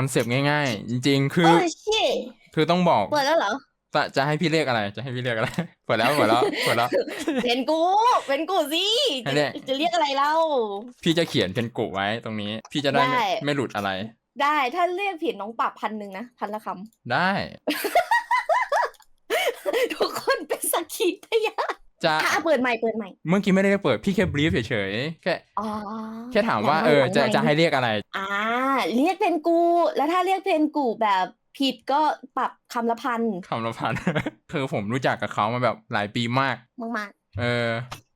คอนเซปต์ง่ายๆ จริง ๆ คือ โอ้ชิคือต้องบอกเปิดแล้วเหรอจะจะให้พี่เรียกอะไร จะให้พี่เรียกอะไรเปิดแล้วเปิดแล้วเปิดแล้วเป็นกู เป็นกูสิอันเนี้ยจะจะเรียกอะไรเล่า พี่จะเขียนเพนกุไว้ตรงนี้ พี่จะได้ไม่ได้ไม่หลุดอะไร ได้ถ้าเรียกผิดน้องปรับพันหนึ่งนะพันละคได้ำทุกคนเป็นสักขีพยาน จะอะเปิดใหม่เปิดใหม่ เมื่อกี้ไม่ได้เปิดพี่แค่บรีฟเฉยๆแค่อ๋อแค่ถามว่าหลังเออหลังจะไมค์จะให้เรียกอะไร อ่า เรียกเป็นกู แล้วถ้าเรียกเป็นกูแบบผิดก็ปรับคำละพันคำละพันคือผมรู้จักกับเขามาแบบหลายปีมากมากเออ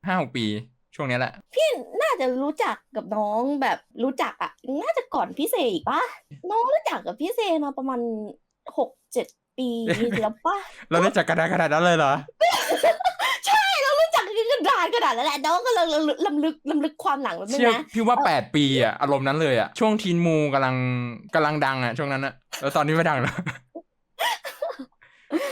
ห้าหกปีช่วงเนี้ยแหละๆพี่น่าจะรู้จักกับน้องแบบรู้จักอะน่าจะก่อนพี่เซอีกปะน้องรู้จักกับพี่เซมาประมาณหกเจ็ดปีแล้วปะเราได้จักกระดาษกระดาษนั้นเลยเหรอใช่เรารู้จั กกันกระดาษกระดาษแล้วแหละน้องก็เลยลำลึกลำลึกความหลังแบบนึงเชื่อนะพี่ว่าแปดปีอะอารมณ์นั้นเลยอะช่วงทีนมูกำลังกำลังดังอะช่วงนั้นอะแล้วตอนนี้ไม่ดังแล้ว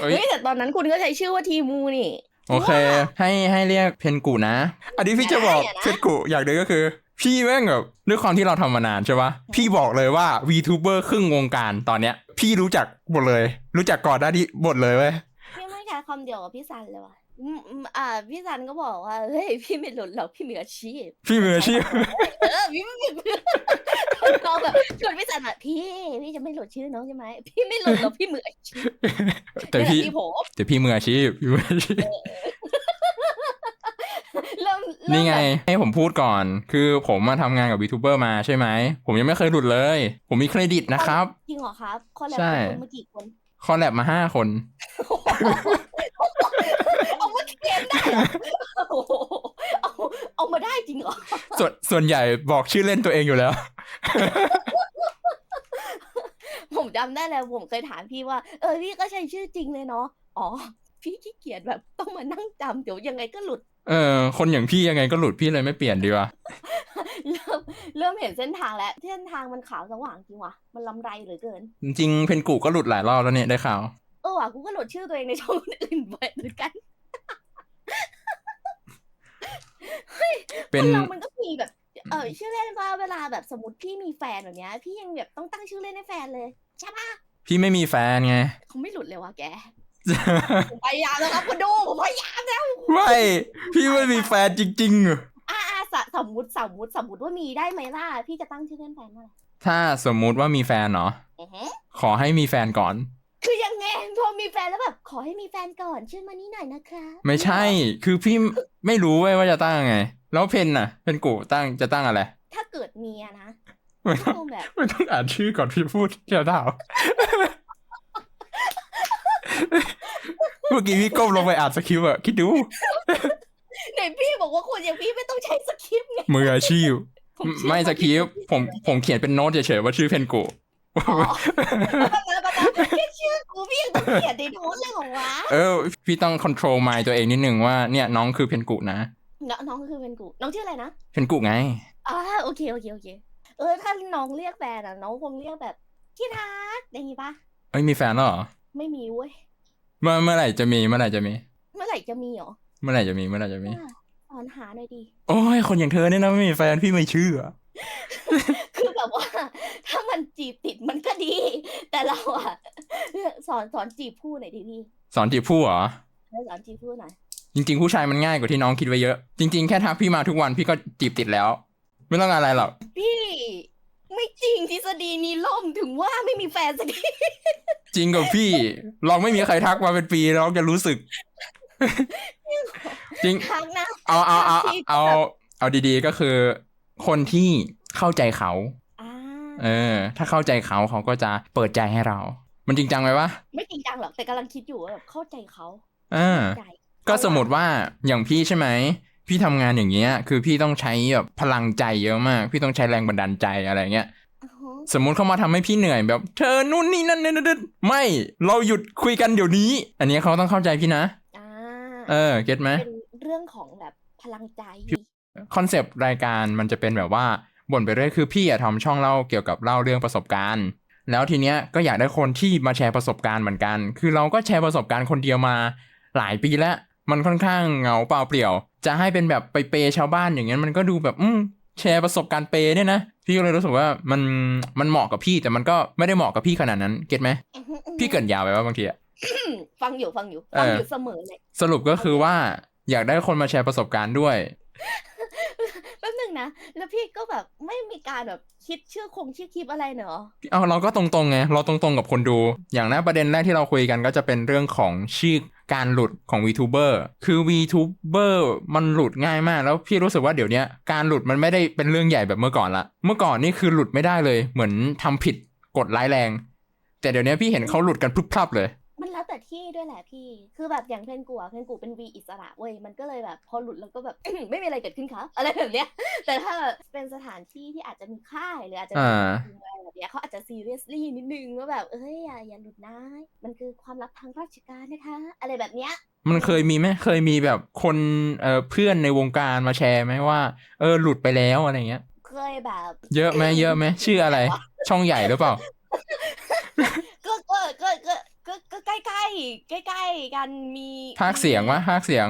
เอ้ย เฮ้ยแต่ตอนนั้นคุณก็ใช้ชื่อว่าทีมูนี่ โอเค ให้ให้เรียกเพนกุนะ อันนี้พี่จะบอกได้อะนะ เพนกุอย่างหนึ่งก็คือ พี่แม่งแบบด้วยความที่เราทำมานานใช่ปะพี่บอกเลยว่า VTuber ครึ่งวงการตอนเนี้ย พี่รู้จักหมดเลย รู้จักก่อนหน้าที่หมดเลยเว้ย พี่ไม่ใช้คำเดียวกับพี่ซันเลยว่ะ อืมอืมอ่า พี่ซันก็บอกว่า เฮ้ย พี่ไม่หลุดหรอก พี่มืออาชีพ พี่มืออาชีพ เออ พี่ไม่น้องแบบชวนพี่ซันอะ พี่ พี่จะไม่หลุดชื่อน้องใช่ไหม พี่ไม่หลุดหรอก พี่มืออาชีพแต่พี่มืออาชีพผม แต่พี่มืออาชีพพี่มืออาชีพเริ่มเริ่มนี่ไง แบบให้ผมพูดก่อน คือผมมาทำงานกับ VTuber มาใช่ไหม ผมยังไม่เคยหลุดเลย ผมมีเครดิตนะครับ จริงเหรอครับ คนแรกใช่ คนเมื่อกี่คน คอลแลบมาห้าคน เอามาเขียนได้เหรอโอ้โหเอาเอามาได้จริงเหรอ ส่วนส่วนใหญ่บอกชื่อเล่นตัวเองอยู่แล้ว ผมจำได้แล้วผมเคยถามพี่ว่า เออพี่ก็ใช้ชื่อจริงเลยเนาะ อ๋อ พี่ขี้เกียจแบบต้องมานั่งจำเดี๋ยวยังไงก็หลุด เออคนอย่างพี่ยังไงก็หลุดพี่เลยไม่เปลี่ยนดีกว่าเริ่มเริ่มเห็นเส้นทางแล้วเส้นทางมันขาวสว่างจริงวะมันลำไรเหลือเกิน จริงๆเพนกูก็หลุดหลายรอบแล้วเนี่ยได้ข่าว เออว่ะกูก็โหลดชื่อตัวเองในช่องคนอื่นไปเหมือนกันเป็นคนเรามันก็มีแบบ เออชื่อเล่นว่าเวลาแบบสมมติพี่มีแฟนแบบเนี้ย พี่ยังแบบต้องตั้งชื่อเล่นให้แฟนเลยใช่ปะพี่ไม่มีแฟนไงเขาไม่หลุดเลยวะแกผม พยายามแล้วครับคุณดูผมพยายามแล้วไม่พี่ไม่มีแฟนจริงอ่าสสมมติสมมติสมมติว่ามีได้ไหมล่ะพี่จะตั้งชื่อเล่นแฟนว่าอะไรๆถ้าสมมุติว่ามีแฟนเนาะอือหือขอให้มีแฟนก่อน คือยังไงพอมีแฟนแล้วแบบขอให้มีแฟนก่อนชื่อมานี่หน่อยนะคะไม่ใช่ คือพี่ไม่รู้เว้ยว่าจะตั้งยังไง แล้วเพนน่ะเพนกูตั้งจะตั้งอะไร ถ้าเกิดเมียนะไม่ก็ต้องคงแบบไม่ต้องอ่านชื่อก่อนพี่พูดเชียวดาว เมื่อกี้พี่ก้มลงไปอ่านสคริปต์อะคิดดูไหนพี่บอกว่าคนอย่างพี่ไม่ต้องใช้สคริปต์ไงมืออาชีพผเชื่อไม่สคริปต์ผมผมเขียนเป็นโน้ตเฉยๆว่าชื่อเพนกูอ๋อปะปะปะปะแค่ชื่อกูพี่ยังต้องเขียนในโน้ตเลยเหรอวะเออ พี่ต้องค o n t r o l ม i ตัวเองนิดนึงว่าเนี่ยน้องคือเพนกูนะน้องน้องคือเป็นกูน้องชื่ออะไรนะเพนกูไงอ่าโอเคโอเคโอเค เออถ้าน้องเรียกแฟนอะน้องคงเรียกแบบที่รักอย่างงี้ปะเอ้ยมีแฟนแล้วเหรอไม่มีเว้ย เมื่อเมื่อไหร่จะมีเมื่อไหร่จะมี เมื่อไหร่จะมีเหรอเมื่อไหร่จะมีเมื่อไหร่จะมีอ่าสอนหาหน่อยดีโอ้ยคนอย่างเธอเนี่ยนะไม่มีแฟนพี่ไม่เชื่อคือแบบว่า ถ้ามันจีบติดมันก็ดี แต่เราอะสอนสอนจีบผู้หน่อยดิพี่สอนจีบผู้เหรอให้สอนจีบผู้หน่อยจริงๆผู้ชายมันง่ายกว่าที่น้องคิดไว้เยอะ จริง ๆ แค่ทักพี่มาทุกวันพี่ก็จีบติดแล้ว ไม่ต้องอะไรหรอกพี่ ไม่จริงทฤษฎีนี้ล่มถึงว่าไม่มีแฟนสักทีจริงกับพี่ ลองไม่มีใครทักมาเป็นปีน้องจะรู้สึก จริง ทักนะเอาเอาเอาที่เอาแบบเอาดีๆก็คือ คนที่เข้าใจเขาอ่าเออ ถ้าเข้าใจเขาเขาก็จะเปิดใจให้เรา มันจริงจังไหมวะไม่จริงจังหรอกแต่กำลังคิดอยู่ว่าแบบเข้าใจเขาอ่าเข้าใจก็สมมติว่าอย่างพี่ใช่ไหม พี่ทำงานอย่างเงี้ย คือพี่ต้องใช้แบบพลังใจเยอะมาก พี่ต้องใช้แรงบันดาลใจอะไรเงี้ยอือฮึสมมุติเขามาทำให้พี่เหนื่อยแบบ เธอนู่นนี่นั่นนั่นนั่นไม่เราหยุดคุยกันเดี๋ยวนี้ อันนี้เขาต้องเข้าใจพี่นะอ่าเออเก็ตไหมเป็นเรื่องของแบบพลังใจคอนเซปต์รายการมันจะเป็นแบบว่าบ่นไปเรื่อยคือพี่อะทำช่องเล่าเกี่ยวกับเล่าเรื่องประสบการณ์ แล้วทีเนี้ยก็อยากได้คนที่มาแชร์ประสบการณ์เหมือนกัน คือเราก็แชร์ประสบการณ์คนเดียวมาหลายปีแล้ว มันค่อนข้างเหงาเปล่าเปลี่ยว จะให้เป็นแบบไปเปย์ชาวบ้านอย่างเงี้ยมันก็ดูแบบอืมแชร์ประสบการณ์เปย์เนี่ยนะพี่ก็เลยรู้สึกว่ามันมันเหมาะกับพี่แต่มันก็ไม่ได้เหมาะกับพี่ขนาดนั้นเก็ตไหมอื้อหืออื้อหือพี่เกินยาวไปว่าบางทีอะฟังอยู่ฟังอยู่เออฟังอยู่เสมอเลยสรุปก็คือว่าอยากได้คนมาแชร์ประสบการณ์ด้วยแป๊บนึงนะ แล้วพี่ก็แบบไม่มีการแบบคิดชื่อคงชื่อคลิปอะไรเนอะเอาเราก็ตรงๆไง เราตรงๆกับคนดู อย่างแรกประเด็นแรกที่เราคุยกันก็จะเป็นเรื่องของชื่อ การหลุดของ VTuber คือ VTuber มันหลุดง่ายมาก แล้วพี่รู้สึกว่าเดี๋ยวนี้การหลุดมันไม่ได้เป็นเรื่องใหญ่แบบเมื่อก่อนละ เมื่อก่อนนี่คือหลุดไม่ได้เลย เหมือนทำผิดกฎร้ายแรง แต่เดี๋ยวนี้พี่เห็นเขาหลุดกันพรึบพรับเลย มันแล้วแต่ที่ด้วยแหละพี่ คือแบบอย่างเพนกูอะเพนกูเป็นวีอิสระเว้ย มันก็เลยแบบพอหลุดแล้วก็แบบ ไม่มีอะไรเกิดขึ้นครับ อะไรแบบเนี้ย แต่ถ้าเป็นสถานที่ที่อาจจะมีค่ายหรืออาจจะมีอ่าทีมอะไรแบบเนี้ยเขาอาจจะซีเรียสลี่นิดนึงว่าแบบเอ้ยอย่าอย่าหลุดนะ มันคือความลับทางราชการนะคะ อะไรแบบเนี้ยมันเคยมีไหมเคยมีแบบคนเอ่อเพื่อนในวงการมาแชร์ไหมว่า เออหลุดไปแล้วอะไรเงี้ย เคยแบบ เยอะไหมเยอะไหมชื่ออะไร ช่องใหญ่หรือเปล่าก็ก็ก็ก็ ก็ก็ใกล้ใกล้ใกล้ใกล้ๆกันมีภาคเสียงวะภาคเสียง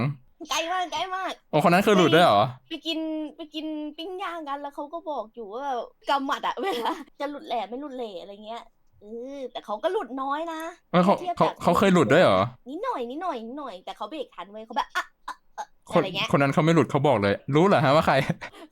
ใกล้มากใกล้มาก โอ้คนนั้นคือหลุดด้วยเหรอ ไปกินไปกินปิ้งย่างกันแล้วเขาก็บอกอยู่ว่าแบบกำหมัดอะเวลาจะหลุดแหล่ไม่หลุดเหล่อะไรเงี้ยเออแต่เขาก็หลุดน้อยนะเออเขาทียบเขากับเขาเคยหลุดด้วยเหรอ นิดหน่อยนิดหน่อยนิดหน่อยแต่เขาเบรกทันเว้ยเขาแบบอะอะอะคนอะไรเงี้ยคนนั้นเขาไม่หลุดเขาบอกเลย รู้เหรอฮะว่าใคร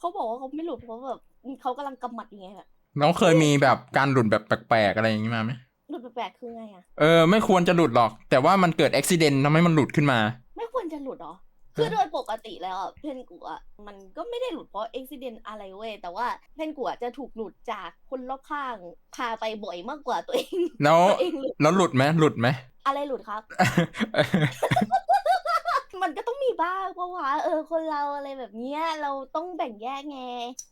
เขาบอกว่าเขาไม่หลุดเพราะแบบเขากำลังกำหมัดอยู่ไงแบบ น้องเคยมีแบบการหลุดแบบแปลกๆอะไรอย่างนี้มาไหม หลุดแปลกๆคือไงอะเออไม่ควรจะหลุดหรอก แต่ว่ามันเกิดอุบิเหตุทำให้มันหลุดขึ้นมา ไม่ควรจะหลุดเหรอ คือโดยปกติแล้วอะเพนกูอะมันก็ไม่ได้หลุดเพราะอุบิเหตุอะไรเว้ย แต่ว่าเพนกูอะจะถูกหลุดจากคนรอบข้างพาไปบ่อยมากกว่าตัวเอง แล้วตัวเองหลุดแล้วหลุดไหมหลุดไหม อะไรหลุดครับ มันก็ต้องมีบ้างเพราะว่าเออคนเราอะไรแบบเนี้ยเราต้องแบ่งแยกไง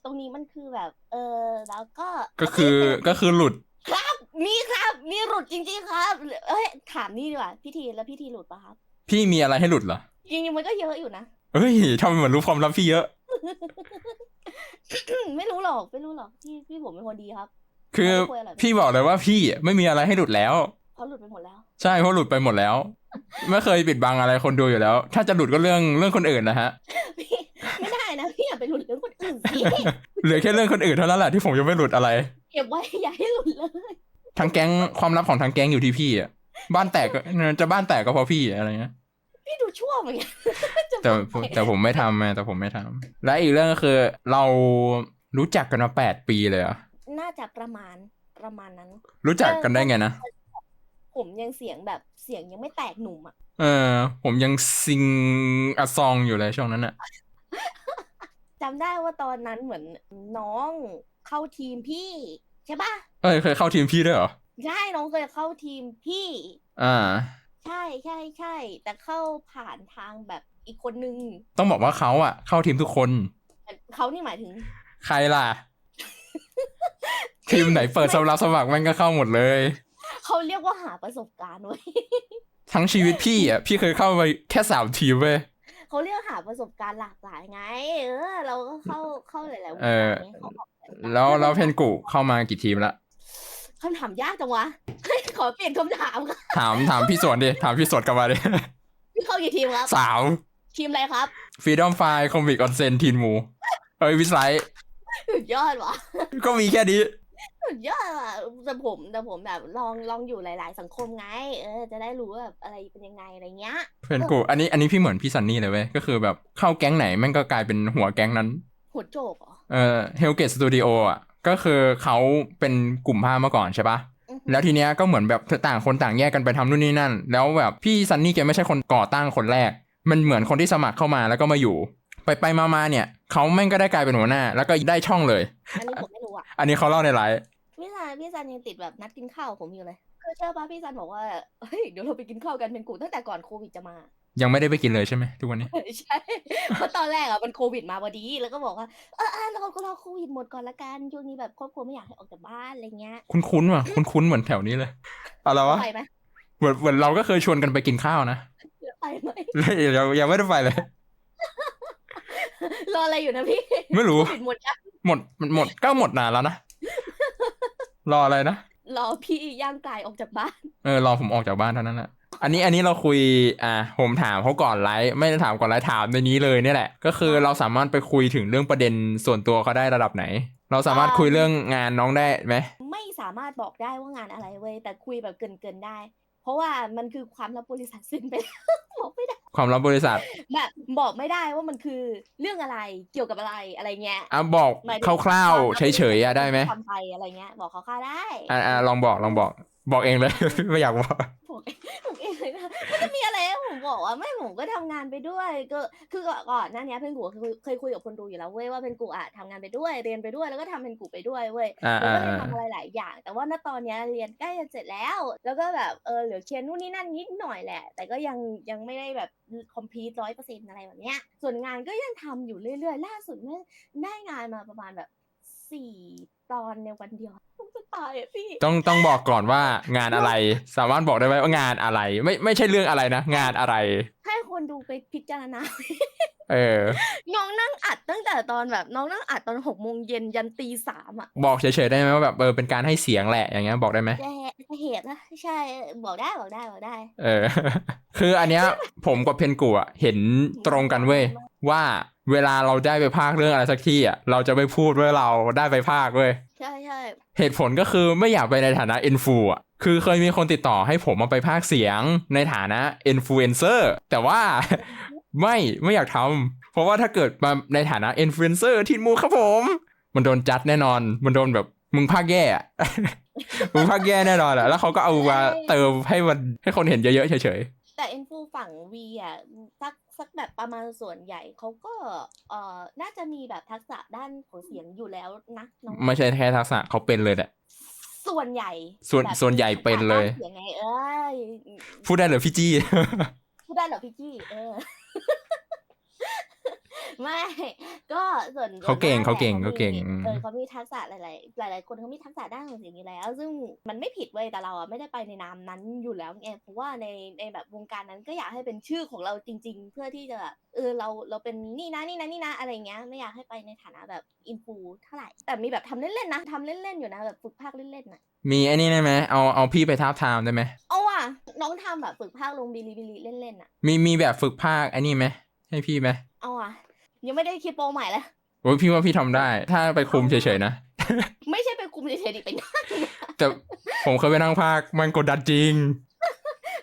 ตรงนี้มันคือแบบ เออแล้วก็ก็คือก็คือหลุด ครับ มีครับ มีหลุดจริงๆครับเอ้ยถามนี่ดีกว่าพี่ทีแล้วพี่ทีหลุดปะครับพี่มีอะไรให้หลุดเหรอจริงๆมันก็เยอะอยู่นะ เฮ้ยทำไมเหมือนรู้ความลับพี่เยอะ ไม่รู้หรอกไม่รู้หรอกพี่พี่ผมเป็นคนดีครับคือไม่ควรอะไรพี่บอกเลยว่าพี่ไม่มีอะไรให้หลุดแล้วเขาหลุดไปหมดแล้ว ใช่เพราะหลุดไปหมดแล้ว ไม่เคยปิดบังอะไรคนดูอยู่แล้ว ถ้าจะหลุดก็เรื่องเรื่องคนอื่นนะฮะพี่ไม่ได้นะพี่อย่าไปหลุดเรื่องคนอื่นสิเหลือแค่เรื่องคนอื่นเท่านั้นแหละที่ผมยังไม่หลุดอะไรเก็บไว้อย่าให้หลุดเลยทั้งแก๊งความลับของทั้งแก๊งอยู่ที่พี่อะบ้านแตกก็จะบ้านแตกก็เพราะพี่อะไรเงี้ยพี่ดูชั่วเหมือนกันจะแต่บอกผมไปแต่ผมไม่ทำไงแต่ผมไม่ทำและอีกเรื่องก็คือ เรารู้จักกันมาแปดปีเลยเหรอะน่าจะประมาณประมาณนั้น รู้จักกันได้ไงนะผมยังเสียงแบบเสียงยังไม่แตกหนุ่มอะเออ ผมยังซิงอะซองอยู่เลยช่วงนั้นอะจำได้ว่าตอนนั้นเหมือนน้องเข้าทีมพี่ ใช่ปะเอ้ยเคยเข้าทีมพี่ด้วยเหรอ ใช่น้องเคยเข้าทีมพี่ อ่า ใช่ใช่ใช่ แต่เข้าผ่านทางแบบอีกคนนึง ต้องบอกว่าเขาอะ เข้าทีมทุกคน เขานี่หมายถึง ใครล่ะ ทีมไหนเปิดสำรับสมัครมันก็เข้าหมดเลย เขาเรียกว่าหาประสบการณ์เว้ยทั้งชีวิตพี่อะพี่เคยเข้าไปแค่สามทีมเว้ยเขาเรียกหาประสบการณ์หลากหลายไง เออ เราก็เข้าเข้าหลายๆวงเอการอไงเขาบอก แบบแล้วแล้วเพนกุเข้ามากี่ทีมละคำถามยากจังวะเฮ้ยขอเปลี่ยนคำถามค่ะถามถามพี่สวนดิ ถามพี่สวนกลับมาดิพี่เข้ากี่ทีมครับสาวทีมอะไรครับฟรีดอมไฟคอมิกออนเซนทีนมูเอ้ยวิสไลท์สุดยอดว่ะก็มีแค่นี้สุดยอดว่ะแต่ผมแต่ผมแบบลองลองอยู่หลาย ๆ สังคมไง เออ จะได้รู้ว่าแบบอะไรเป็นยังไงอะไรเงี้ย เพนกุอันนี้อันนี้พี่เหมือนพี่ซันนี่เลยเว้ย ก็คือแบบเข้าแก๊งไหนแม่งก็กลายเป็นหัวแก๊งนั้น หัวโจกเหรอเอ่อเฮลเกตสตูดิโออะก็คือเขาเป็นกลุ่มภาพมาก่อนใช่ปะอือหือแล้วทีเนี้ยก็เหมือนแบบต่างคนต่างแยกกันไปทำนู่นนี่นั่น แล้วแบบพี่ซันนี่แกไม่ใช่คนก่อตั้งคนแรก มันเหมือนคนที่สมัครเข้ามาแล้วก็มาอยู่ ไปไปมามาเนี่ยเขาแม่งก็ได้กลายเป็นหัวหน้า แล้วก็ได้ช่องเลย อันนี้ผมไม่รู้อะ อันนี้เขาเล่าในไลฟ์พี่ซันพี่ซันยังติดแบบนัดกินข้าวผมอยู่เลยคือเชื่อปะพี่ซันบอกว่าเฮ้ยเดี๋ยวเราไปกินข้าวกันเป็นกูตั้งแต่ก่อนโควิดจะมา ยังไม่ได้ไปกินเลยใช่ไหมทุกวันนี้ ใช่เพราะตอนแรกอะมันโควิดมาพอดี แล้วก็บอกว่า เออเออเราก็รอโควิดหมดก่อนละกันช่วงนี้แบบครอบครัวไม่อยากให้ออกจากบ้านอะไรเงี้ย คุ้นๆว่ะ คุ้นๆเหมือนแถวนี้เลยอะไรวะไปไหมเหมือนเหมือนเราก็เคยชวนกันไปกินข้าวนะไปไหมเลยยังยังไม่ได้ไปเลย รออะไรอยู่นะพี่ ไม่รู้โควิดหมดยังหมดหมดหมดก็หมดนานแล้วนะ รออะไรนะ รอพี่ย่างกายออกจากบ้าน เออ รอผมออกจากบ้านเท่านั้นแหละ อันนี้อันนี้เราคุยอะผมถามเขาก่อนไลฟ์ไม่ได้ถามก่อนไลฟ์ถามในนี้เลยเนี่ยแหละ ก็คือเราสามารถไปคุยถึงเรื่องประเด็นส่วนตัวเขาได้ระดับไหน เราสามารถคุยเรื่องงานน้องได้ไหมไม่สามารถบอกได้ว่างานอะไรเว้ยแต่คุยแบบเกินๆได้ เพราะว่ามันคือความลับบริษัทสิ้นไปแล้วบอกไม่ได้ความลับบริษัทแบบบอกไม่ได้ว่ามันคือเรื่องอะไรเกี่ยวกับอะไรอะไรเงี้ยอะบอกหมายถึงคร่าวควมๆลับเฉยๆอะได้ไหมทำไปอะไรเงี้ยบอกเขาค่าวๆได้อะอะลองบอกลองบอก บอกเองเลย ไม่อยากบอกผมผมเองเลยนะมันจะมีอะไรให้ผมบอกว่าไม่ผมก็ทำงานไปด้วย ก็คือก่อนหน้านี้เพนกูเคยเคยคุยกับคนดูอยู่แล้วเว้ยว่าเพนกูอะทำงานไปด้วยเรียนไปด้วยแล้วก็ทำเพนกูไปด้วยเว้ย อ่าแล้วก็เลยอ่าทำอะไรหลายอย่าง แต่ว่าณตอนเนี้ยเรียนใกล้จะเสร็จแล้ว แล้วก็แบบเออเหลือเขียนนู่นนี่นั่นนิดหน่อยแหละ แต่ก็ยังยังไม่ได้แบบคอมพลีทร้อยเปอร์เซ็นต์อะไรแบบเนี้ย ส่วนงานก็ยังทำอยู่เรื่อยๆ ล่าสุดเนี่ยได้งานมาประมาณแบบสี่ตอนในวันเดียวผมจะ ตายอะพี่ต้องต้องบอกก่อนว่างานอะไร สามารถบอกได้ไหมว่างานอะไร ไม่ไม่ใช่เรื่องอะไรนะ งานอะไร ให้คนดูไปพิจารณา เออ น้องนั่งอัดตั้งแต่ตอนแบบ น้องนั่งอัดตอนหกโมงเย็นยันตีสามอะบอกเฉยๆได้ไหมว่าแบบเออเป็นการให้เสียงแหละอย่างเงี้ยบอกได้ไหมจะจะเหตุนะใช่บอกได้บอกได้บอกได้ เออ คืออันเนี้ยผมกับเพนกูอะเห็นตรงกันเว้ยว่า เวลาเราได้ไปภาคเรื่องอะไรสักที่อะเราจะไม่พูดว่าเราได้ไปภาคเว้ยใช่ใช่เหตุผลก็คือไม่อยากไปในฐานะอินฟูอะคือเคยมีคนติดต่อให้ผมมาไปภาคเสียงในฐานะอินฟลูเอนเซอร์แต่ว่าไม่ไม่อยากทำเพราะว่าถ้าเกิดมาในฐานะอินฟลูเอนเซอร์ทีนมูครับผม มันโดนจัดแน่นอน มันโดนแบบมึงภาคแย่อะมึงภาคแย่แน่นอนอะแล้วเขาก็เอามาเติมให้มันให้คนเห็นเยอะๆเฉยแต่อินฟูฝั่งวีอะสัก สักแบบประมาณส่วนใหญ่เขาก็เอ่อน่าจะมีแบบทักษะด้านของเสียงอยู่แล้วนะน้องๆไม่ใช่แค่ทักษะเขาเป็นเลยแหละส่วนใหญ่ส่วนแบบส่วนใหญ่เป็นเลยทักษะด้านเสียงไงเอ้ยพูดได้เหรือพี่จี้พูดได้เหรอพี่กี้เออ ไม่ ก็ส่วนเขาเก่งส่วนเขาเก่งมเขาเก่งมีเออเขามีทักษะหลาย ๆ หลาย ๆ คนเขามีทักษะด้านของสิ่งนี้แล้ว ซึ่งมันไม่ผิดเว้ยแต่เราอะไม่ได้ไปในนามนั้นอยู่แล้วไงเพราะว่าในในแบบวงการนั้นก็อยากให้เป็นชื่อของเราจริง ๆ เพื่อที่จะแบบเออเราเราเป็นนี่นะนี่นะนี่นะอะไรเงี้ยไม่อยากให้ไปในฐานะแบบอินฟูเท่าไหร่แต่มีแบบทำเล่น ๆ นะทำเล่น ๆ อยู่นะแบบฝึกภาคเล่น ๆ น่ะ มีไอ้นี่ได้ไหมเอาเอาพี่ไปท้าบทามได้ไหมเอาว่ะน้องทำแบบฝึกภาคลงบิลิบิลิเล่นๆน่ะ มีมีแบบฝึกภาคไอ้นี่ไหมให้พี่ไหมเอาว่ะ ยังไม่ได้คิดโปรใหม่เลยโอ้ยพี่ว่าพี่ทำได้ ถ้าไปคุมเฉยๆนะ ไม่ใช่ไปคุมเฉยๆดิไปนั่งแต่ผมเคยไปนั่งภาคมันกดดันจริง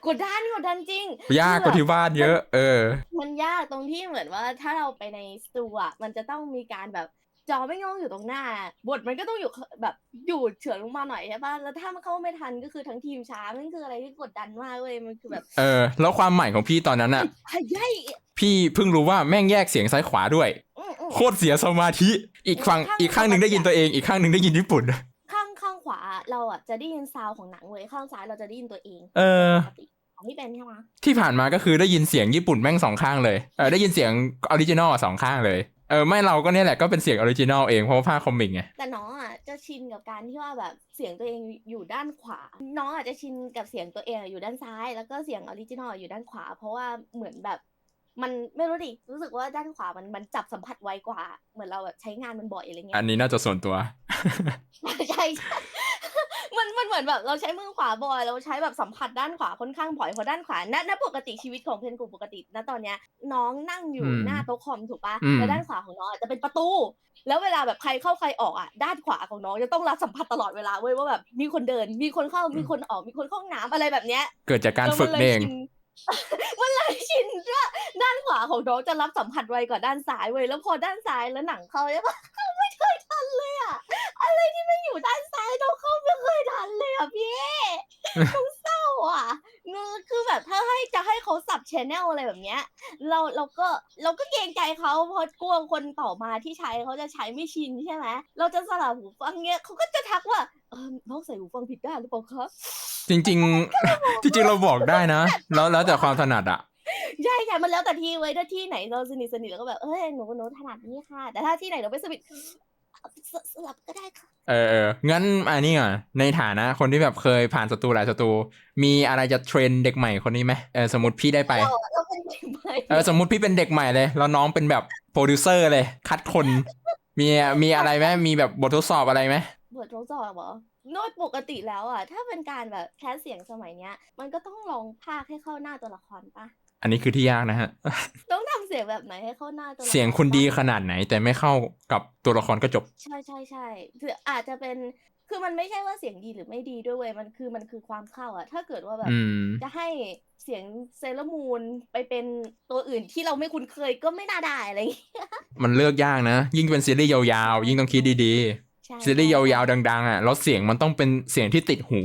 กดดันกดดันจริง ยากกว่าที่บ้านเยอะ เออ มันยากตรงที่เหมือนว่าถ้าเราไปในสตูอะมันจะต้องมีการแบบ จอไม่งอกอยู่ตรงหน้า บทมันก็ต้องอยู่แบบอยู่เฉือนลงมาหน่อยใช่ป่ะแล้วถ้ามันเข้าไม่ทันก็คือทั้งทีมช้ามันคืออะไรที่กดดันมากเลยมันคือแบบ เออ แล้วความใหม่ของพี่ตอนนั้นอะพยายพี่เพิ่งรู้ว่าแม่งแยกเสียงซ้ายขวาด้วยอืมอืมโคตรเสียสมาธิอีกฝั่งข้างอีกข้างหนึ่งได้ยินตัวเองอีกข้างหนึ่งได้ยินญี่ปุ่นข้างข้างขวาเราอะจะได้ยินซาวของหนังเว้ยข้างซ้ายเราจะได้ยินตัวเอง เออปกติของพี่เป็นใช่ไหมที่ผ่านมาก็คือได้ยินเสียงญี่ปุ่นแม่งสองข้างเลยเออได้ยินเสียงออริจินอลสองข้างเลย เออไม่เราก็เนี่ยแหละก็เป็นเสียงออริจินอลเองเพราะว่าภาคคอมิกไงแต่น้องอะจะชินกับการที่ว่าแบบเสียงตัวเองอยู่ด้านขวา น้องอาจจะชินกับเสียงตัวเองอยู่ด้านซ้าย แล้วก็เสียงออริจินอลอยู่ด้านขวา เพราะว่าเหมือนแบบ มันไม่รู้ดิรู้สึกว่าด้านขวามันมันจับสัมผัสไวกว่า เหมือนเราแบบใช้งานมันบ่อยอะไรเงี้อัยนนี้น่าจะส่วนตัว ใช่ใช่ใช่ มันมันเหมือนแบบเราใช้มือขวาบ่อย เราใช้แบบสัมผัสด้านขวาค่อนข้างบ่อยเพราะด้านขวาณณปกติชีวิตของเพนกูปกติณตอนเนี้ย น้องนั่งอยู่อืมหน้าโต๊ะคอมถูกปะอืม แล้วด้านขวาของน้องอะจะเป็นประตู แล้วเวลาแบบใครเข้าใครออกอะด้านขวาของน้องจะต้องรับสัมผัสตลอดเวลาเว้ยว่าแบบมีคนเดิน มีคนเข้ามีคนออกมีคนเข้าห้องน้ำอะไรแบบเนี้ยเกิดจากการแล้วฝึกมันเอเลยงชิน มันเลยชินว่าด้านขวาของน้องจะรับสัมผัสไวกว่าด้านซ้ายเว้ยแล้วพอด้านซ้ายแล้วหนังเข้าใช่ปะไม่เคยทันเลยอะอะไรที่ไม่อยู่ด้านซ้ายน้องเข้าไม่เคยทันเลยอะพี่น้องเศร้าอะเนอะคือแบบถ้าให้จะให้เขาสับชแนลอะไรแบบเนี้ย เราเราก็เราก็เกรงใจเขาเพราะกลัวคนต่อมาที่ใช้เขาจะใช้ไม่ชินใช่ไหมเราจะสลับหูฟังเนี้ยเขาก็จะทักว่าเออน้องใส่หูฟังผิดด้านหรือเปล่าครับ จริง ๆ จริงๆเราบอกได้นะ แล้วแล้วแต่ความถนัดอะใช่ใช่มันแล้วแต่ที่เว้ยถ้าที่ไหนเราสนิทสนิทเราก็แบบเอ้ยหนูหนูถนัดนี้ค่ะ แต่ถ้าที่ไหนเราไม่สนิทสสลับก็ได้ค่ะ เออเอองั้นอันนี้ก่อนในฐานะคนที่แบบเคยผ่านสตูหลายสตูมีอะไรจะเทรนเด็กใหม่คนนี้ไหมเออสมมติพี่ได้ไปเราเราเป็นเด็กใหม่เออสมมติพี่เป็นเด็กใหม่เลยแล้วน้องเป็นแบบโปรดิวเซอร์เลย คัดคน มีมีอะไรไหมมีแบบบททดสอบอะไรไหมบททดสอบเหรอ โดยปกติแล้วอะ ถ้าเป็นการแบบแคสเสียงสมัยเนี้ย มันก็ต้องลองพากย์ให้เข้าหน้าตัวละครปะอันนี้คือที่ยากนะฮะ ต้องทำเสียงแบบไหนให้เข้าหน้าตัวละครเสียงคุณดีปะขนาดไหน แต่ไม่เข้ากับตัวละครก็จบ ใช่ใช่ใช่คืออาจจะเป็นคือมันไม่ใช่ว่าเสียงดีหรือไม่ดีด้วยเวยมันคือมันคือความเข้าอะถ้าเกิดว่าแบบอืมจะให้เสียงเซเลอร์มูนไปเป็นตัวอื่นที่เราไม่คุ้นเคยก็ไม่น่าได้อะไรอย่างเงี้ยมันเลือกยากนะ ยิ่งเป็นซีรีส์ยาวๆ ยิ่งต้องคิดดีใช่ๆซีรีส์ยาวๆดัง ๆ อะแล้วเสียงมันต้องเป็นเสียงที่ติดหู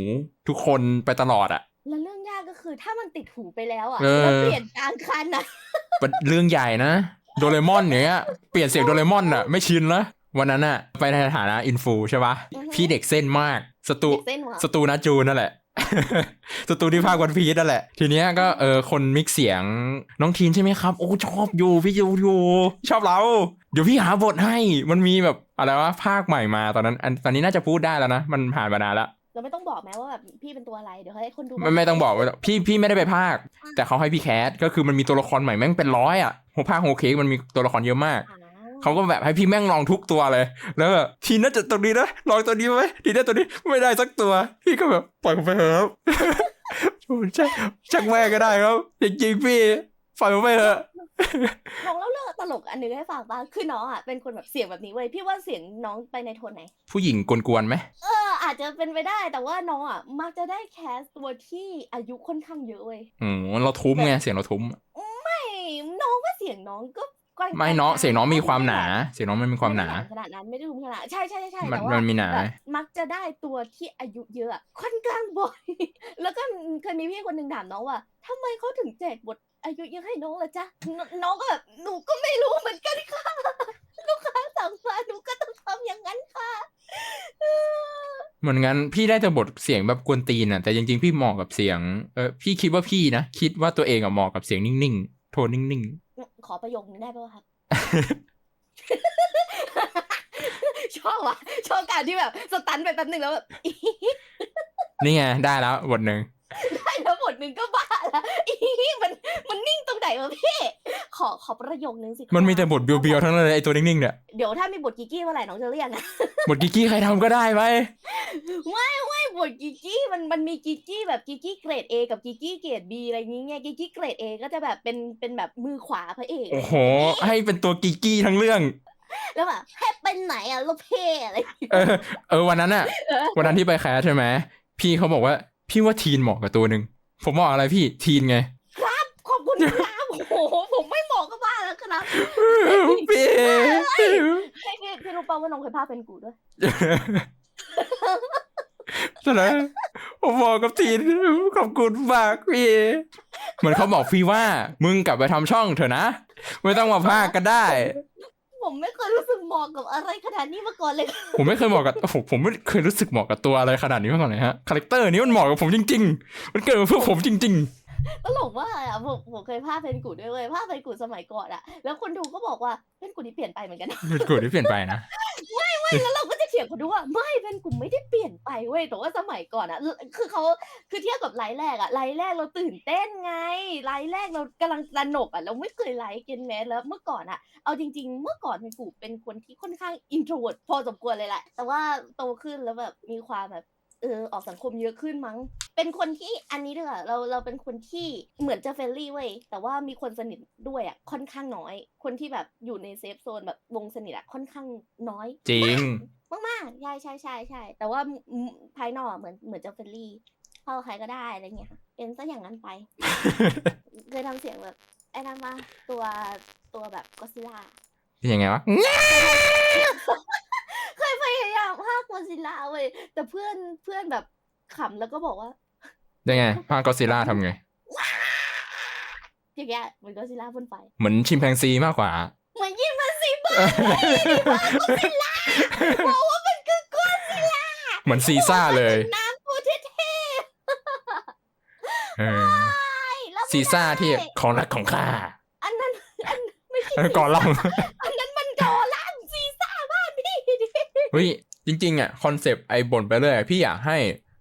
ทุกคนไปตลอดอะแล้วเรื่องยากก็คือถ้ามันติดหูไปแล้วอะเออแล้วเปลี่ยนกลางคันอะเป็นเรื่องใหญ่นะโดเรมอนอย่างเงี้ยเปลี่ยนเสียงโดเรมอนอะไม่ชินละวันนั้นอะไปในฐานะอินฟูใช่ปะอือฮึพี่เด็กเส้นมากสตูเด็กเส้นว่ะสตูนาจูนนั่นแหละ สตูที่ภาควันพีชนั่นแหละ ทีเนี้ยก็เออคนมิกเสียงน้องทีนใช่ไหมครับ โอ้ชอบอยู่พี่อยู่อยู่ชอบเรา เดี๋ยวพี่หาบทให้มันมีแบบอะไรวะภาคใหม่มาตอนนั้นอันตอนนี้น่าจะพูดได้แล้วนะ มันผ่านมานานแล้วเราไม่ต้องบอกแม้ว่าแบบพี่เป็นตัวอะไรเดี๋ยวให้คนดูไม่ไม่ต้องบอกว่าพี่พี่ไม่ได้ไปภาค แต่เขาให้พี่แคสก็คือมันมีตัวละครใหม่แม่งเป็นร้อยอะหัวภาคโฮเค้กมันมีตัวละครเยอะมากอ่า เขาก็แบบให้พี่แม่งลองทุกตัวเลย แล้วแบบทีน่าจะตรงนี้นะลองตัวนี้ไหมทีน่าตัวนี้ไม่ได้สักตัว พี่ก็แบบปล่อยผมไปเถอะครับโอ้ชักชักแม่ก็ได้ครับจริงๆพี่ปล่อยผมไปเถอะน้องเล่าเรื่องตลกอันหนึงให้ฟังบ้างคือน้องอะเป็นคนแบบเสียงแบบนี้เว้ยพี่ว่าเสียงน้องไปในโทนไหน ผู้หญิงกวนๆไหมเออ อาจจะเป็นไปได้แต่ว่าน้องอะมักจะได้แคสตัวที่อายุค่อนข้างเยอะเว้ยอืมเราทุ้มไงเสียงเราทุ้มไม่น้องว่าเสียงน้องก็กลางๆ ไม่เนาะเสียงน้องมีความหนา เสียงน้องมันมีความหนาไได้ขนาดนั้นไม่ได้รุมขนาดใช่ใช่ใช่ใช่มันแต่ว่ามันมีหนาแบบมักจะได้ตัวที่อายุเยอะอะค่อนข้างบ่อย แล้วก็เคยมีพี่คนหนึ่งถามน้องว่าทำไมเขาถึงแจกบทอายุเยอะให้น้องล่ะจ๊ะนน้องก็แบบหนูก็ไม่รู้เหมือนกันค่ะลูกค้าสั่งมาหนูก็ต้องทำอย่างนั้นค่ะเออเหมือนงั้นพี่ได้แต่บทเสียงแบบกวนตีนอะแต่จริงๆพี่เหมาะกับเสียงเออพี่คิดว่าพี่นะคิดว่าตัวเองอะเหมาะกับเสียงนิ่งๆโทนนิ่ง ขอประโยคนึงได้ป่ะครับ ชอบว่ะชอบการที่แบบสตันไปแป๊บหนึ่งแล้วแบบๆนี่ไงได้แล้วบทหนึ่งได้แล้วบทหนึ่งก็บ้าละอีมันมันนิ่งตรงไหนวะพี่ ขอขอประโยคนึงสิครับมันมีแต่บทเบียวๆทั้งนั้นเลยไอตัวนิ่งๆเนี่ยเดี๋ยวถ้ามีบทกิกกี้เมื่อไหร่น้องจะเรียกนะบทกิกกี้ใครทำก็ได้ไหมไม่ไม่บทกิกกี้มันมันมีกิกกี้แบบกิกกี้เกรด A กับกิกกี้เกรด B อะไรอย่างเงี้ยกิกกี้เกรด A ก็จะแบบเป็นเป็นแบบมือขวาพระเอกโอ้โห ให้เป็นตัวกิกกี้ทั้งเรื่อง แล้วแบบให้เป็นไหนอะลูกเพ่อะไรอย่างเงี้ยเออ เออวันนั้นอะเออวันนั้นที่ไปแคสใช่ไหมพี่เขาบอกว่าพี่ว่าทีนเหมาะกับตัวหนึ่งผมบอกอะไรพี่ทีนไง ขอบคุณครับโอ้โหผมไม่เหมาะกับ บ้านแล้วครับพี่ให้พี่พี่รู้ป่าวว่าน้องเคยพาเป็นกูด้วยฉะนั้นผมบอกกับทีนขอบคุณมากพี่เหมือนเขาบอกพี่ว่า มึงกลับไปทำช่องเถอะนะ ไม่ต้องมาพากก็ได้ ผมไม่เคยรู้สึกเหมาะกับอะไรขนาดนี้มาก่อนเลยผมไม่เคยเหมาะกับผมผมไม่เคยรู้สึกเหมาะกับตัวอะไรขนาดนี้มาก่อนเลยฮะคาแรคเตอร์นี้มันเหมาะกับผมจริง ๆ มันเกิดมาเพื่อผมจริง ตลกว่ากอะผมผมเคยพาเป็นกูด้วยเว้ยพาเป็นกูสมัยก่อนอะแล้วคนดูก็บอกว่าเป็นกูนี่เปลี่ยนไปเหมือนกันนะๆเป็นกูที่เปลี่ยนไปนะแล้วเราก็จะเถียงเขาดูว่าไม่เป็นกูไม่ได้เปลี่ยนไปเว้ยแต่ว่าสมัยก่อนอะคือเขาคือเทียบกับไลฟ์แรกอะไลฟ์แรกเราตื่นเต้นไงไลฟ์แรกเรากำลังสนุกอะเราไม่เคยไลฟ์กันแม้แล้วเมื่อก่อนอะเอาจริง ๆ เมื่อก่อนเป็นกูเป็นคนที่ค่อนข้างอินโทรเวิร์ดพอสมควรเลยแหละแต่ว่าโตขึ้นแล้วแบบมีความแบบ เออออกสังคมเยอะขึ้นมั้ง เป็นคนที่อันนี้ด้วยอะเราเราเป็นคนที่เหมือนจะเฟรนลี่เว้ยแต่ว่ามีคนสนิทด้วยอะค่อนข้างน้อย คนที่แบบอยู่ในเซฟโซนแบบวงสนิทอะค่อนข้างน้อย จริง มากมากๆใช่ใช่ใช่ใช่แต่ว่าอืมภายนอกอะเหมือนเหมือนจะเฟรนลี่เข้าใครก็ได้อะไรเงี้ยค่ะเป็นซะอย่างนั้นไป เคยทำเสียงแบบไอ้นั่นมาตัวตัวแบบก็ซิล่า เป็นยังไงวะเคยพยายามภาคก็ซิล่าเว้ยแต่เพื่อนเพื่อนแบบขำแล้วก็บอกว่า ได้ไงภาคก็ซิล่าทำไง อย่างเงี้ยเหมือนก็ซิล่าพ่นไฟเหมือนชิมแปนซีมากกว่า เหมือนยิ่งมันสิบ้าบอกว่ามันคือกวนซิล่าเหมือนซีซ่าเลยน้ำปูเท่เออๆแล้วไม่ซีซ่าที่ได้ของรักของข้าอันนั้นอันไม่ใช่อันนั้นก่อนล่องอันนั้นมันดอล่างซีซ่าบ้านพี่เฮ้ย จริงๆอะคอนเซปต์ไอ้บ่นไปเลยอะพี่อยากให้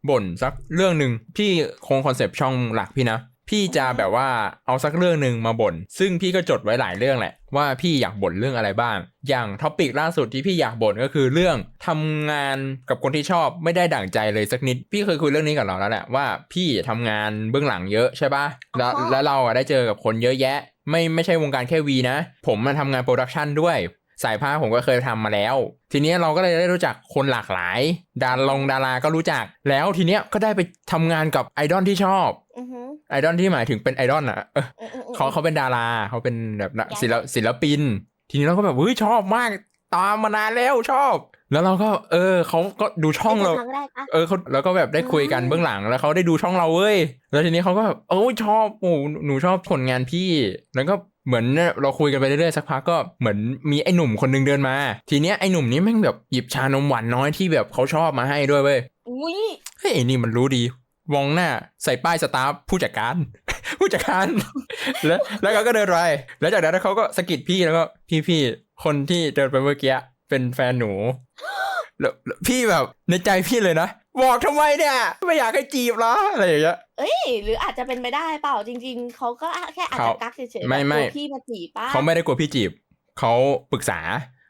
บ่นสักเรื่องหนึ่งพี่คงคอนเซปต์ช่องหลักพี่นะ พี่จะแบบว่าเอาสักเรื่องหนึ่งมาบ่นซึ่งพี่ก็จดไว้หลายเรื่องแหละ ว่าพี่อยากบ่นเรื่องอะไรบ้าง อย่างท็อปิกล่าสุดที่พี่อยากบ่นก็คือเรื่องทำงานกับคนที่ชอบไม่ได้ดั่งใจเลยสักนิด พี่เคยคุยเรื่องนี้กับเราแล้วแหละว่าพี่ทำงานเบื้องหลังเยอะใช่ปะแล้วอ๋อแล้วเราอะได้เจอกับคนเยอะแยะ ไม่ไม่ใช่วงการแค่วีนะ ผมมาทำงานโปรดักชันด้วย สายผ้าผมก็เคยทำมาแล้ว ทีเนี้ยเราก็เลยได้รู้จักคนหลากหลาย ดาลงดาราก็รู้จัก แล้วทีเนี้ยก็ได้ไปทำงานกับไอดอลที่ชอบอือหือไอดอลที่หมายถึงเป็นไอดอลอะเอออืมอืมอืมเขาเขาเป็นดาราเขาเป็นแบบนักยังไงศิลปศิลปิน ทีนี้เราก็แบบเฮ้ยชอบมากตามมานานแล้วชอบ แล้วเราก็ เออเขาก็ดูช่องเราครั้งแรกปะเออเขาแล้วก็แบบได้คุยกันอืมเบื้องหลังแล้วเขาได้ดูช่องเราเว้ยแล้วทีนี้เขาก็แบบโอ้ยชอบโอ้หนูชอบผลงานพี่แล้วก็ เหมือนเราคุยกันไปเรื่อยๆสักพักก็เหมือนมีไอ้หนุ่มคนนึงเดินมา ทีเนี้ยไอ้หนุ่มนี้แม่งแบบหยิบชานมหวานน้อยที่แบบเขาชอบมาให้ด้วยเว้ยอุ้ยเฮ้ยไอ้นี่มันรู้ดีมองหน้าใส่ป้ายสตาฟผู้จัดการ ผู้จัดการ แล้วแล้วเขาก็เดินไปแล้วจากนั้นเขาก็สะกิดพี่แล้วก็พี่พี่คนที่เดินไปเมื่อกี้เป็นแฟนหนูแล้วแล้วพี่แบบในใจพี่เลยนะ บอกทำไมเนี่ย ไม่อยากให้จีบเหรออะไรอย่างเงี้ย เอ้ย หรืออาจจะเป็นไปได้เปล่าจริง ๆ เขาก็แค่อาจจะเขากักเฉยๆไม่แบบไม่กลัวพี่มาจีบป้าเขาไม่ได้กลัวพี่จีบ เขาปรึกษา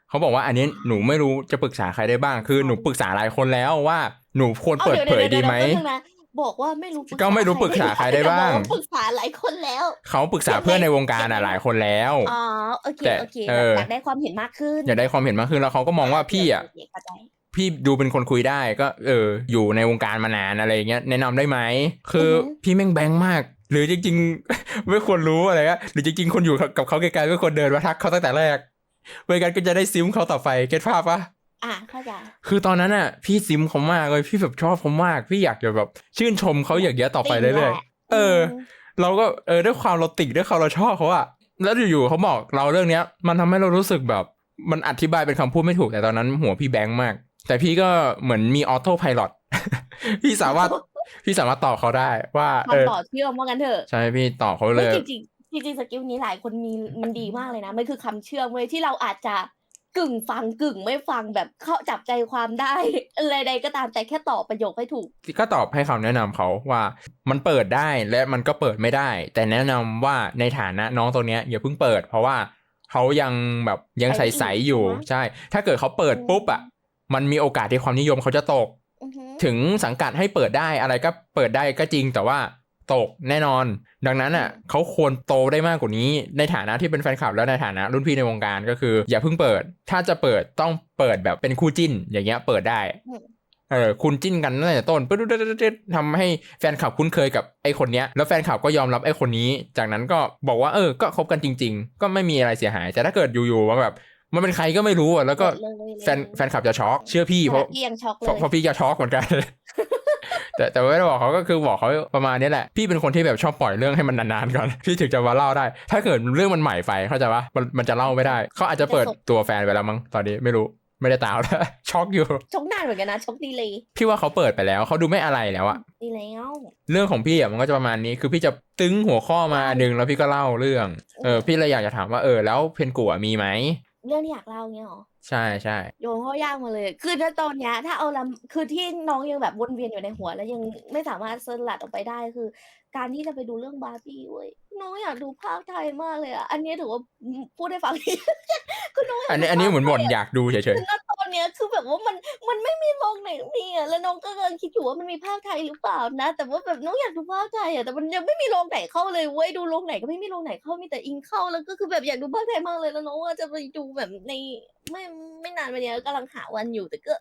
เขาบอกว่าอันนี้หนูไม่รู้จะปรึกษาใครได้บ้าง คือหนูปรึกษาหลายคนแล้วว่าหนูควรอาเปิดเผยดีไหมวๆๆๆๆนะบอกว่าไม่รู้ปรึษาก็ไม่รู้ปรึกษาใครได้บ้าง แต่บอกว่ปรึกษาหลายคนแล้ว เขาปรึกษาเพื่อนในวงการอะหลายคนแล้ว อ๋อโอเคแต่โอเคเอแบบออยากได้ความเห็นมากขึ้นอยากได้ความเห็นมากขึ้นแล้วเขาก็มองว่าพี่อะ โเคเข้าใจ พี่ดูเป็นคนคุยได้ก็เอออยู่ในวงการมานานอะไรเงี้ยแนะนำได้ไหมคือออฮึพี่แม่งแบงค์มาก หรือจริง ๆ ไม่ควรรู้อะไรเงี้ยหรือจริง ๆ คนอยู่กับเขาไกลๆไม่ควรเดินมาทักเขาตั้งแต่แรกเวกันก็จะได้ซิมเขาต่อไปเก็ตภาพปะอะเข้าใจคือตอนนั้นอะ พี่ซิมเขามากเลยพี่แบบชอบเขามาก พี่อยากจะแบบชื่นชมเขาอย่างเงี้ยต่อไปเรื่อยๆเออ เราก็เออด้วยความเราติดด้วยความเราชอบเขาอะแล้วอยู่ๆเขาบอกเราเรื่องเนี้ย มันทำให้เรารู้สึกแบบ มันอธิบายเป็นคำพูดไม่ถูกแต่ตอนนั้น หัวพี่แบงค์มาก แต่พี่ก็เหมือนมีออโต้พายロพี่สามารถพี่สามารถตอบเขาได้ว่าเออทำต่อเชื่อมว่ากันเถอะใช่พี่ตอบเขาเลเฮ้ยยจริงๆจริงๆสกิลนี้หลายคนมีมันดีมากเลยนะมันคือคำเชื่อมเว้ยที่เราอาจจะกึ่งฟังกึ่งไม่ฟังแบบเข้าจับใจความได้อะไรใดก็ตามแต่แค่ตอบประโยคให้ถูก ก็ตอบให้คำแนะนำเขาว่า มันเปิดได้และมันก็เปิดไม่ได้ แต่แนะนำว่าในฐานะน้องตัวเนี้ยอย่าเพิ่งเปิด เพราะว่าเขายังแบบยังใใส่สอีกๆอยู่ใช่ไหมใช่ ถ้าเกิดเขาเปิดปุ๊บอะ มันมีโอกาสที่ความนิยมเขาจะตกอือหือถึงสังกัดให้เปิดได้อะไรก็เปิดได้ก็จริงแต่ว่าตกแน่นอน ดังนั้นอะเขาควรโตได้มากกว่านี้ ในฐานะที่เป็นแฟนคลับแล้วในฐานะรุ่นพี่ในวงการก็คือ อย่าเพิ่งเปิด ถ้าจะเปิดต้องเปิดแบบเป็นคู่จิ้น อย่างเงี้ยเปิดได้เออคุณจิ้นกันตั้งแต่ต้นปึ๊ดๆๆๆทำให้แฟนคลับคุ้นเคยกับไอ้คนเนี้ยแล้วแฟนคลับก็ยอมรับไอ้คนนี้ จากนั้นก็บอกว่าเออก็คบกันจริง ๆ ก็ไม่มีอะไรเสียหาย แต่ถ้าเกิดอยู่ๆว่าแบบ มันเป็นใครก็ไม่รู้อะแล้วก็เลยเลยเลยแฟนแฟนคลับจะช็อกเชื่อพี่เพราะพี่ยังช็อกเลเพราะยเพราะพี่จะช็อกเหมือนกัน แต่แต่ไม่ได้บอกเขาก็คือบอกเขาประมาณนี้แหละ พี่เป็นคนที่แบบชอบปล่อยเรื่องให้มันนานๆก่อนพี่ถึงจะมาเล่าได้ ถ้าเกิดเรื่องมันใหม่ไฟเข้าใจปะมันมันจะเล่าไม่ได้เขาอาจจะเปิดตัวแฟนไปแล้วมั้งตอนนี้ไม่รู้ไม่ได้ตามแล้วช็อกอยู่ช็อกนานเหมือนกันนะช็อกดีเลยพี่ว่าเขาเปิดไปแล้วเขาดูไม่อะไรแล้วอะดีแล้วเรื่องของพี่อะมันก็จะประมาณนี้คือพี่จะตึงหัวข้อมาอันหนึ่งแล้วพี่ก็เล่าเรื่องเออพี่เลยอยากจะถามว่าเออแล้วเพนกัวมีไหม เรื่องที่อยากเล่าเงี้ยเหรอใช่ใช่โยนข้อยากมาเลย คือถ้าตอนเนี้ยถ้าเอาลำคือที่น้องยังแบบวนเวียนอยู่ในหัว แล้วยังไม่สามารถสลัดออกไปได้คือ การที่จะไปดูเรื่องบาร์บี้เว้ยน้องอยากดูภาคไทยมากเลยอะอันนี้ถือว่าพูดให้ฟังคือน้องยากอันนี้ดูอันนี้เหมือนบ่นภาคไทยะอยากดูเฉยคือณตอนเนี้ยคือแบบว่ามันมันไม่มีโร งไหนมีอะแล้วน้องก็กำลังคิดอยู่ว่ามันมีภาคไทยหรือเปล่านะ แต่ว่าแบบน้องอยากดูภาคไทยอะแต่มันยังไม่มีโรงไหนเข้าเลยเว้ยดูโรงไหนก็ไม่มีโรงไหนเข้ามีแต่อิงเข้าแล้วก็คือแบบอยากดูภาคไทยมากเลยแล้วน้องว่าจะไปดูแบบใน ไม่ไม่นานมาเนี้ยกำลังหาวันอยู่แต่ก็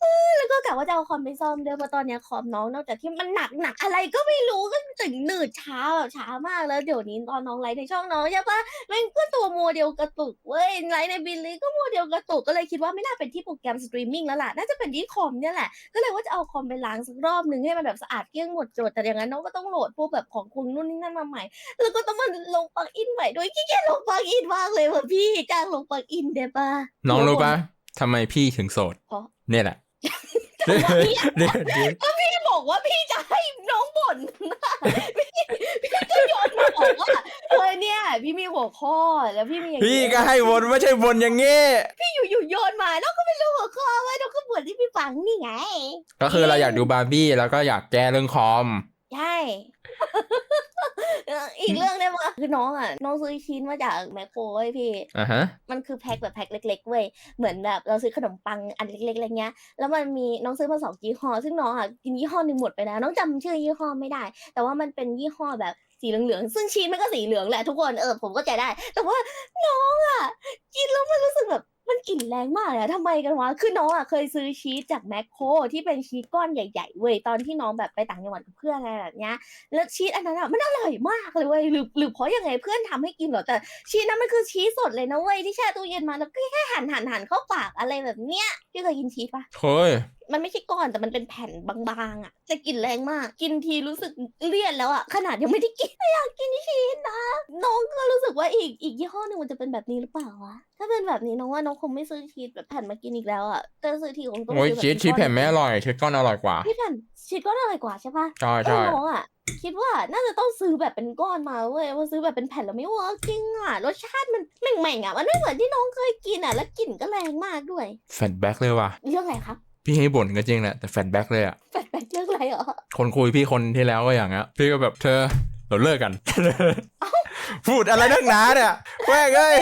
เออแล้วก็กะว่าจะเอาคอมไปซ่อมด้วยเพราะตอนเนี้ยคอมน้องนอกจากที่มันหนักหนักอะไรก็ไม่รู้ก็ถึงหนืดช้าแบบช้ามากแล้วเดี๋ยวนี้ตอนน้องไลฟ์ในช่องน้องใช่ปะแม่งก็ตัวโมเดลกระตุกเว้ยไลฟ์ในบิลลี่ก็โมเดลกระตุกก็เลยคิดว่าไม่น่าเป็นที่โปรแกรมสตรีมมิ่งแล้วล่ะน่าจะเป็นที่คอมเนี่ยแหละก็เลยว่าจะเอาคอมไปล้างสักรอบหนึ่งให้มันแบบสะอาดเกลี้ยงหมดจดแต่อย่างนั้นน้องก็ต้องโหลดพวกแบบของคุณนู่นนี่นั่นมาใหม่ แล้วก็ต้องมาลงปลั๊กอินใหม่ด้วยขี้เกียจลงปลั๊กอินมากเลยว่ะพี่จ้างลงปลั๊กอินได้ปะน้องรู้ปะทำไมพี่ถึงโสดเพราะเนี่ยแหละทำไมอะเนี่ยเนี่ยพี่บอกว่าพี่จะให้น้องบ่นนะพี่พี่ก็โยนมาบอกว่าเออเนี่ย พี่มีหัวข้อแล้วพี่มีอย่างพี่นี้ก็ให้วนไม่ใช่วนอย่างงี้พี่อยู่อยู่ๆโยนมาน้องก็ไม่รู้หัวข้อไว้น้องก็บ่นที่พี่ฟังนี่ไง ก็คือเราอยากดูบาร์บี้แล้วก็อยากแก้เรื่องคอมใช่เอออีอีกเรื่องได้ปะคือน้องอะ น้องซื้อชิ้นมาจากแมคโครเว้ยพี่ อ่าฮะ มันคือแพ็คแบบแพ็คเล็กๆเว้ย เหมือนแบบเราซื้อขนมปังอันเล็กๆอะไรเงี้ย แล้วมันมีน้องซื้อมาสองยี่ห้อ ซึ่งน้องอะกินยี่ห้อหนึ่งหมดไปแล้ว น้องจำชื่อยี่ห้อไม่ได้ แต่ว่ามันเป็นยี่ห้อแบบสีเหลืองๆ ซึ่งชีสมันก็สีเหลืองแหละทุกคน เออผมก็ใจได้ แต่ว่าน้องอะ กินแล้วมันรู้สึกแบบ มันกลิ่นแรงมากเลยอะทำไมกันวะ คือน้องอะเคยซื้อชีสจากแมคโครที่เป็นชีสก้อนใหญ่ๆเว้ย ตอนที่น้องแบบไปต่างจังหวัดกับเพื่อนอะไรแบบเนี้ย แล้วชีสอันนั้นอะมันอร่อยมากเลยเว้ย หรือหรือเพราะยังไงเพื่อนทำให้กินเหรอ แต่ชีสนั้นมันคือชีสสดเลยนะเว้ยที่แช่ตู้เย็นมาแล้วก็แค่หั่นหั่นหั่นเข้าปากอะไรแบบเนี้ยพี่เคยกินชีสปะ เฮ้ย มันไม่ใช่ก้อนแต่มันเป็นแผ่นบางๆอะแต่กลิ่นแรงมาก กินทีรู้สึกเลี่ยนแล้วอะขนาดยังไม่ได้กินแต่อยากกินชีสนะน้องก็รู้สึก ว่าอีกอีกยี่ห้อหนึ่งมันจะเป็นแบบนี้หรือเปล่าวะ ถ้าเป็นแบบนี้น้องว่าน้องคงไม่ซื้อชีสแบบแผ่นมากินอีกแล้วอะแต่ซื้อทีคงต้องโอ้ยซื้อแบบชีสชีสก้อแผ่นไม่อร่อยชีสก้อนอร่อยกว่าชีสแผ่นชีสก้อนอร่อยกว่าใช่ปะใช่เอใช่อน้องอะคิดว่าน่าจะต้องซื้อแบบเป็นก้อนมาเว้ยว่าซื้อแบบเป็นแผ่นแล้วไม่เวิร์กจริงอะรสชาติมันแหม่งๆอะมันไม่เหมือนที่น้องเคยกินอะแล้วกลิ่นก็แรงมากด้วย แฟนแบ็กเลยว่ะ เรื่องอะไรครับพี่ให้บ่นก็จริงแหละแต่แฟนแบ็กเลยอะแปลกๆเรื่องอะไรเหรอ คนคุยพี่คนที่แล้วก็อย่างเงี้ยพี่ก็แบบเธอ เราเลิกกัน พูดอะไรนักหนาเนี่ยแม่งเอ้ย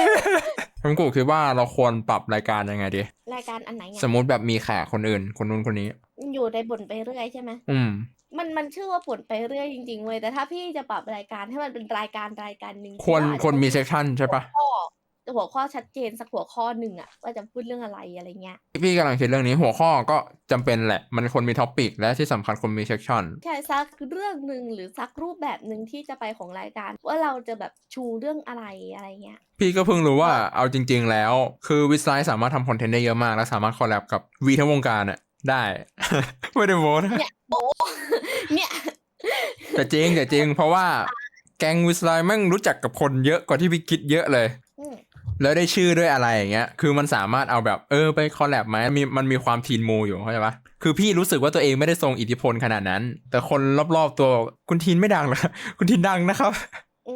ผมกูคิดว่าเราควรปรับรายการยังไงดี รายการอันไหนไงสมมุติแบบมีแขกคนอื่น คนนู้นคนนี้ อยู่ในบ่นไปเรื่อยใช่ไหมอืม มันมันชื่อว่าบ่นไปเรื่อยจริงๆเว้ยแต่ถ้าพี่จะปรับรายการให้มันเป็นรายการรายการหนึ่งควรพี่อาจจะควรมีเซสชั่นใช่ปะ หัวข้อ หัวข้อชัดเจนสักหัวข้อหนึ่งอะว่าจะพูดเรื่องอะไรอะไรเงี้ยพี่กำลังคิดเรื่องนี้หัวข้อก็จำเป็นแหละ มันควรมีท็อปิกและที่สำคัญควรมีเซสชั่นใช่สักเรื่องหนึ่งหรือสักรูปแบบหนึ่งที่จะไปของรายการ ว่าเราจะแบบชูเรื่องอะไรอะไรเงี้ยพี่ก็เพิ่งรู้ว่าเอาจริง ๆ แล้ว คือวิสไลสามารถทำคอนเทนต์ได้เยอะมาก และสามารถคอลแลบกับวีทั้งวงการอะได้ ไม่ได้โม้นะเนี่ยโบเนี่ยแต่จริงแต่จริงเพราะว่าแก๊งวิสไลแม่งรู้จักกับคนเยอะกว่าที่พี่คิดเยอะเลยอืม แล้วได้ชื่อด้วยอะไรอย่างเงี้ย คือมันสามารถเอาแบบเออไปคอลแลบไหมมีมันมีความทีนมูอยู่เข้าใจปะคือพี่รู้สึกว่าตัวเองไม่ได้ทรงอิทธิพลขนาดนั้น แต่คนรอบๆตัวบอกคุณทีนไม่ดังเหรอคุณทีนดังนะครับ อื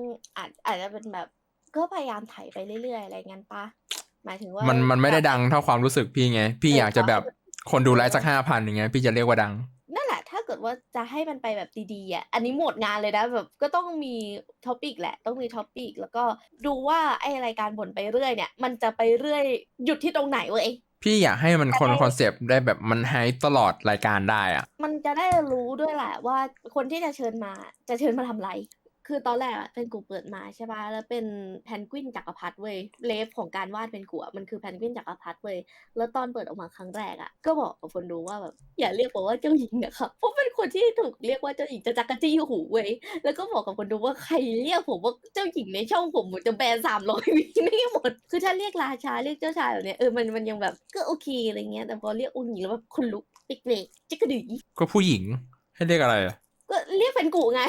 มอาจอาจจะเป็นแบบก็พยายามไถ่ายไปเรื่อยๆอะไรเงี้ยปะหมายถึงว่า มันมันไม่ได้แบบดังเท่าความรู้สึกพี่ไง พี่เอออยากจะแบบความคนดูไลฟ์สักห้าพันอย่างเงี้ยพี่จะเรียกว่าดัง นั่นแหละ ถ้าเกิดว่าจะให้มันไปแบบดีๆอะ อันนี้หมดงานเลยนะแบบก็ต้องมีท็อปิกแหละ ต้องมีท็อปิกแล้วก็ดูว่าไอรายการบ่นไปเรื่อยเนี่ย มันจะไปเรื่อยหยุดที่ตรงไหนเว้ยพี่อยากให้มันคนคอนเซปต์ได้แบบมันไฮตลอดรายการได้อะมันจะได้รู้ด้วยแหละว่าคนที่จะเชิญมาจะเชิญมาทำอะไร คือตอนแรกอะเป็นกูเปิดมาใช่ป่ะแล้วเป็นแพนกวินจักรพรรดิเว้ยเลฟของการวาดเป็นกูอะมันคือแพนกวินจักรพรรดิเว้ยแล้วตอนเปิดออกมาครั้งแรกอะก็บอกกับคนดูว่าแบบอย่าเรียกผมว่าเจ้าหญิงนะครับเพราะเป็นคนที่ถูกเรียกว่าเจ้าหญิงจะจักรจี้หูเว้ยแล้วก็บอกกับคนดูว่าใครเรียกผมว่าเจ้าหญิงในช่องผมผมจะแบนสามร้อยวิไม่หมดคือถ้าเรียกราชาเรียกเจ้าชายแบบเนี้ยเออมันมันยังแบบก็โอเคอะไรเงี้ยแต่พอเรียกองค์หญิงแล้วแบบคนลุกปิกเบรกจิกกระดือก็ผู้หญิงให้เรียกอะไรอะ ก็เรียกเป็นกูไง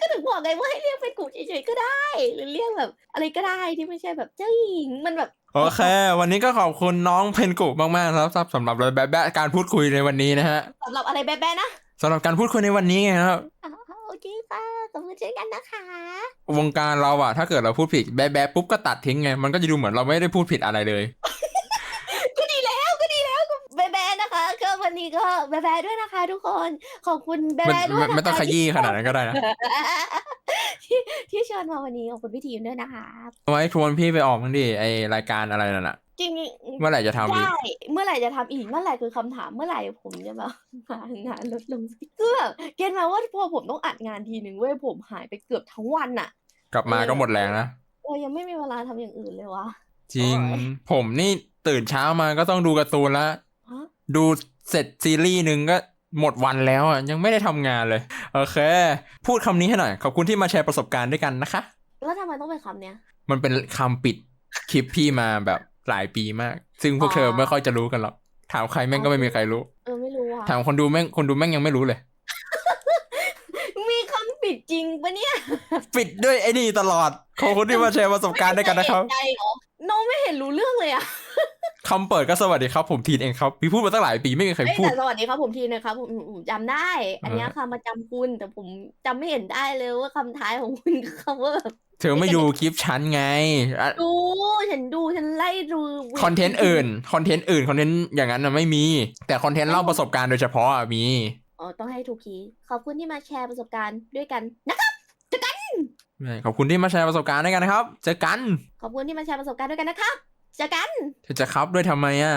ก็ถึงบอกไงว่าให้เรียกเป็นกูเฉยๆก็ได้หรือเรียกแบบ อะไรก็ได้ที่ไม่ใช่แบบเจ้าหญิงมันแบบ โอเค วันนี้ก็ขอบคุณน้องเพนกุมากๆครับสำหรับแบบแบบการพูดคุยในวันนี้นะฮะสำหรับอะไรแบ๊ะๆนะสำหรับการพูดคุยในวันนี้ไงครับอ่าโอเคค่ะขอบคุณเช่นกันนะคะ วงการเราอะถ้าเกิดเราพูดผิดแบ๊ะๆปุ๊บก็ตัดทิ้งไงมันก็จะดูเหมือนเราไม่ได้พูดผิดอะไรเลย ก็ดีแล้วก็ดีแล้วก็แบ๊ะๆนะคะก็ วันนี้ก็แบ๊ะๆด้วยนะคะทุกคน ขอบคุณแบ๊ไม่ะๆด้วยไม่นะคะไม่ต้องขยี้ขนาดนั้นก็ได้นะ ที่ที่เชิญมาวันนี้ขอบคุณพี่ทีมด้วยนะคะเอาไว้ชวนพี่ไปออกมั้างดิไอรายการอะไรนั่นอะจริงๆเมื่อไหร่จะทำอีก ได้เมื่อไหร่จะทำอีกเมื่อไหร่คือคำถามเมื่อไหร่ผมจะแบบหางานลดลงสักคือแบบเกณฑ์มาว่าพอผมต้องอัดงานทีหนึ่งเว้ยผมหายไปเกือบทั้งวันน่ะกลับมาก็หมดแรงนะ เออยังไม่มีเวลาทำอย่างอื่นเลยวะ จริงโอ้ยผมนี่ตื่นเช้ามาก็ต้องดูการ์ตูนแล้วฮะ ดูเสร็จซีรีส์หนึ่งก็หมดวันแล้วอะยังไม่ได้ทำงานเลย โอเค พูดคำนี้ให้หน่อย ขอบคุณที่มาแชร์ประสบการณ์ด้วยกันนะคะ แล้วทำไมต้องเป็นคำเนี้ย มันเป็นคำปิดคลิปพี่มาแบบหลายปีมาก ซึ่งพวกอ๋อเธอไม่ค่อยจะรู้กันหรอก ถามใครแม่งก็ไม่มีใครรู้ เออไม่รู้อะถามคนดูแม่งคนดูแม่งยังไม่รู้เลย มีคำปิดจริงปะเนี่ย ปิดด้วยไอ้นี่ตลอดขอบคุณที่มาแชร์ประสบการณ์ด้วยกันนะครับไม่ได้เอกใจเหรอน้องไม่เห็นรู้เรื่องเลยอะ คำเปิดก็สวัสดีครับผมทีนเองครับพี่พูดมาตั้งหลายปีไม่มีใครเอ้ยพูดแต่สวัสดีครับผมทีนะครับผมผมผมจำได้ อันเนี้ยคำมาจำคุณแต่ผมจำไม่เห็นได้เลยว่าคำท้ายของคุณคือคำว่าแบบเธอไม่ดูคลิปฉันไงอะดูฉันดูฉันไล่ดูคอนเทนต์อื่นคอนเทนต์อื่นคอนเทนต์อย่างนั้นน่ะไม่มี แต่คอนเทนต์เล่าประสบการณ์โดยเฉพาะอะมีอ๋อต้องให้ถูกคีย์ขอบคุณที่มาแชร์ประสบการณ์ด้วยกันนะครับขอบคุณที่มาแชร์ประสบการณ์ด้วยกันนะครับเจอกันขอบคุณที่มาแชร์ประสบการณ์ด้วยกันนะครับ เจอกันเธอจะครับด้วยทำไมอะ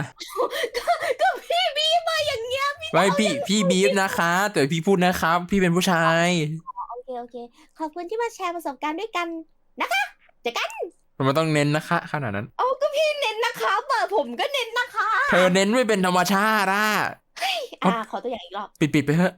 ก็พี่บีบมาอย่างเงี้ยพี่ไม่พี่พี่บีฟนะคะ แต่พี่พูดนะครับ พี่เป็นผู้ชาย โอเคโอเค ขอบคุณที่มาแชร์ประสบการณ์ด้วยกันนะคะเจอกันมันต้องเน้นนะคะ ขนาดนั้น เอาก็พี่เน้นนะคะ เปิดผมก็เน้นนะคะ เธอเน้นไม่เป็นธรรมชาติอะอ่าขอตัวอย่างอีกรอบ ปิดปิดไปเถอะ